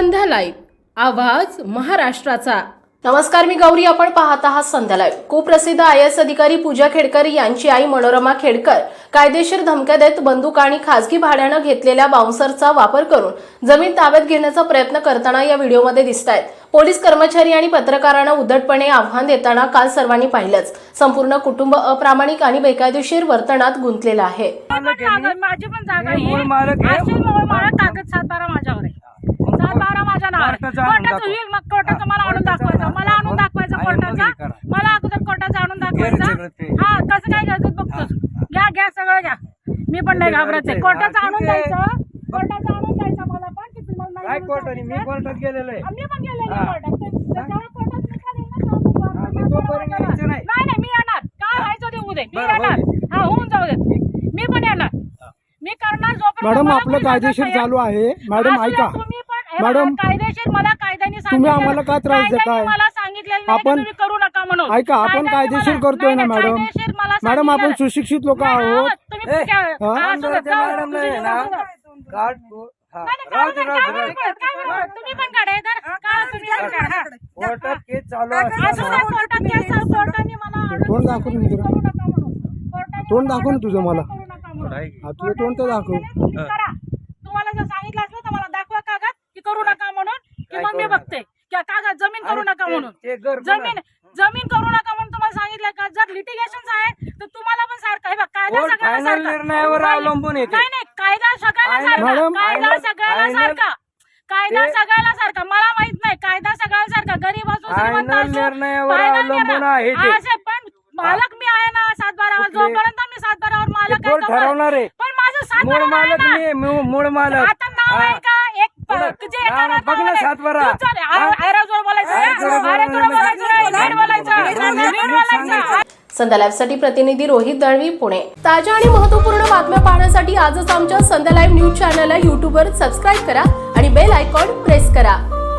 संध्या live आवाज महाराष्ट्राचा. नमस्कार मी गौरी. आपण पाहत आहात संध्या लाईव्ह कुप्रसिद्ध आय एस अधिकारी पूजा खेडकर यांची आई मनोरमा खेडकर कायदेशीर धमक्या देत बंदूक आणि खासगी भाड्यानं घेतलेल्या बाउन्सरचा वापर करून जमीन ताब्यात घेण्याचा प्रयत्न करताना या व्हिडिओमध्ये दिसत आहेत पोलीस कर्मचारी आणि पत्रकारांना उद्धटपणे आव्हान देताना काल सर्वांनी पाहिलंच. संपूर्ण कुटुंब अप्रामाणिक आणि बेकायदेशीर वर्तनात गुंतलेलं आहे पण जागा- माझी पण जागा हे आहे. मूळ मालक आहे. असेल मूळ मालक कागद सात बारा माझ्यावर आहे सात बारा माझ्या कोर्टाचं आणून दाखवा. होईल मग? कोर्टाचं मला आणून कोर्टाचं दाखवायचं. मला आणून दाखवा. दाखवायचं आणि मग कोर्टाचा हे करा. मला अगोदर कोर्टाचं आणून सगळं ते. दाखवायचं हा कसं काय घ्यायचं बघतोस. घ्या घ्या सगळं घ्या. मी पण नाही ते घाबरत घ्यायचं. कोर्टाचं हा, आणून ठीक आहे. द्यायचं. कोर्टाचं आणून द्यायचं मला पण की तुम्हाला नाही काय म्हणून कोर्टाने? मी. कोर्टात गेलेलो आहे. मी पण गेलेली हा. कोर्टात. ते- ते जेव्हा कोर्टात निकाल येईल ना, तेव्हा बघू आपण. हा, मी तोपर्यंत नाही यायचं नाही. नाही मी येणार. काय व्हायचं ते होऊ दे. मी बरं, येणार. होऊ हा होऊन जाऊ दे. मी पण येणार. मी करणार जोपर्यंत मॅडम मला आपलं कोणी कायदेशीर नाही. चालू आहे. मॅडम ऐका. तुम्ही मॅडम, बघा, कायदेशीर मला कायद्याने तुम्ही आम्हाला का त्रास देताय? मला सांगितलेलं आपण- करू नका म्हणून ऐका आपण कायदेशीर करतोय ना मॅडम मॅडम आपण सुशिक्षित लोक आहोत. तुम्ही काय- काय काय काय पण काढा. काय. कोर्टात केस चालू तोंड दाखव ना तुम्ही जरा. करू नका म्हणून. कोर्टाने तोंड दाखव ना तुझं मला. हा, तुझं तोंड तर दाखव तुम्हाला जर सांगितलं असलं तर मला दाखवा कागद की करू नका म्हणून की मग मी? बघते की कागद जमीन करू नका म्हणून जमीन जमीन करू नका म्हणून तुम्हाला सांगितलं का जर लिटिगेशन आहे तर तुम्हाला पण सारखं हे बघ कायदा. निर्णयावर अवलंबून. नाही नाही कायदा सगळ्याला सारखा कायदा सगळ्याला सारखा कायदा सगळ्याला सारखा मला माहीत नाही कायदा सगळ्याला सारखा गरीब असो असो, पण मालक मी आहे ना सात बारावर? जोपर्यंत मी सात बारावर मालक आहे. पण माझं सात मूळ मालक ना. मी मूळ- मूळ मालक आता नाव. आहे का बघ, जे नाव एका बघ ना नावाने- सातबारा. संध्या लाईव्हसाठी प्रतिनिधी रोहित दळवी पुणे. ताज्या आणि महत्त्वपूर्ण बातम्या पाहण्यासाठी आजच आमच्या संध्या लाईव्ह न्यूज चॅनलला यूट्यूबवर सबस्क्राईब करा आणि बेल आयकॉन प्रेस करा.